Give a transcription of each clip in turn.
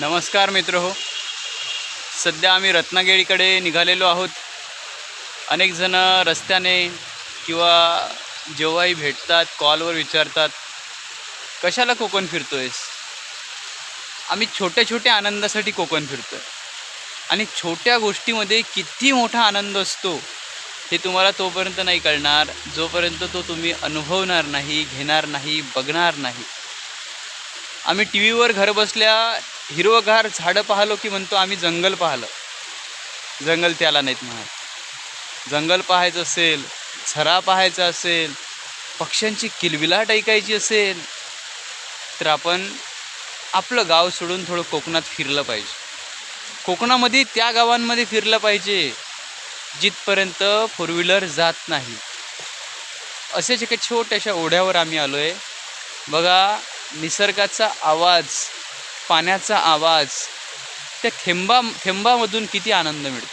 नमस्कार मित्र हो. सध्या आम्ही रत्नागिरीकडे निघालेलो आहोत. अनेकजणं रस्त्याने किंवा जेव्हाही भेटतात कॉलवर विचारतात कशाला कोकण फिरतो आहेस आम्ही छोट्या छोट्या आनंदासाठी कोकण फिरतोय. आणि छोट्या गोष्टीमध्ये किती मोठा आनंद असतो हे तुम्हाला तोपर्यंत नाही कळणार. जोपर्यंत तो तुम्ही अनुभवणार नाही घेणार नाही बघणार नाही. आम्ही टी व्हीवर घरबसल्या हिरवगार झाडं पाहिलो की म्हणतो आम्ही जंगल पाहिलं. जंगल त्याला नाहीत म्हणत जंगल पाहायचं असेल झरा पाहायचा असेल पक्ष्यांची किलबिलाट ऐकायची असेल तर आपण आपलं गाव सोडून थोडं कोकणात फिरलं पाहिजे. कोकणामध्ये त्या गावांमध्ये फिरलं पाहिजे जिथपर्यंत फोर व्हीलर जात नाही. असेच एका छोट्याशा ओढ्यावर आम्ही आलो आहे बघा निसर्गाचा आवाज पाण्याचा आवाज त्या थेंबा थेंबामधून किती आनंद मिळतो.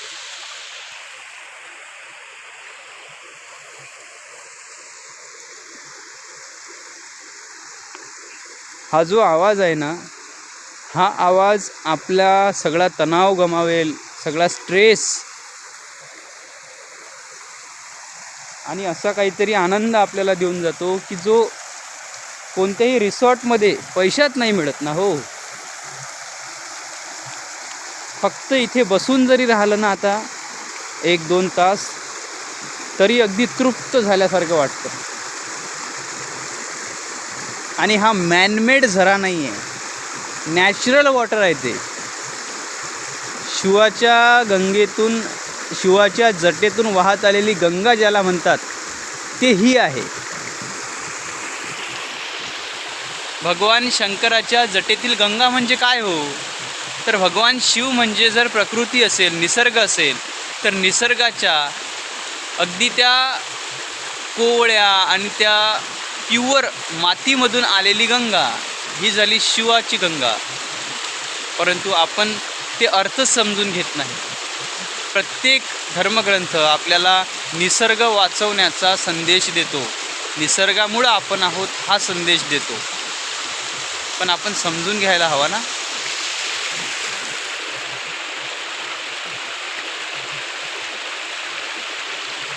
हा जो आवाज आहे ना हा आवाज आपला सगळा तणाव गमावेल सगळा स्ट्रेस आणि असा काहीतरी आनंद आपल्याला देऊन जातो की जो कोणत्याही रिसॉर्टमध्ये पैशात नाही मिळत ना हो. फक्त इथे बसून जरी राहिलं ना आता एक दोन तास तरी अगदी तृप्त झाल्यासारखं वाटतं. आणि हा मॅनमेड झरा नाही आहे नॅचरल वॉटर आहे ते. शिवाच्या गंगेतून शिवाच्या जटेतून वाहत आलेली गंगा ज्याला म्हणतात ते ही आहे. भगवान शंकराच्या जटेतील गंगा म्हणजे काय हो? तर भगवान शिव म्हणजे जर प्रकृती असेल निसर्ग असेल तर निसर्गाच्या अगदी त्या कोवळ्या आणि त्या प्युअर मातीमधून आलेली गंगा ही झाली शिवाची गंगा. परंतु आपण ते अर्थ समजून घेत नाही. प्रत्येक धर्मग्रंथ आपल्याला निसर्ग वाचवण्याचा संदेश देतो. निसर्गामुळं आपण आहोत हा संदेश देतो. पण आपण समजून घ्यायला हवा ना?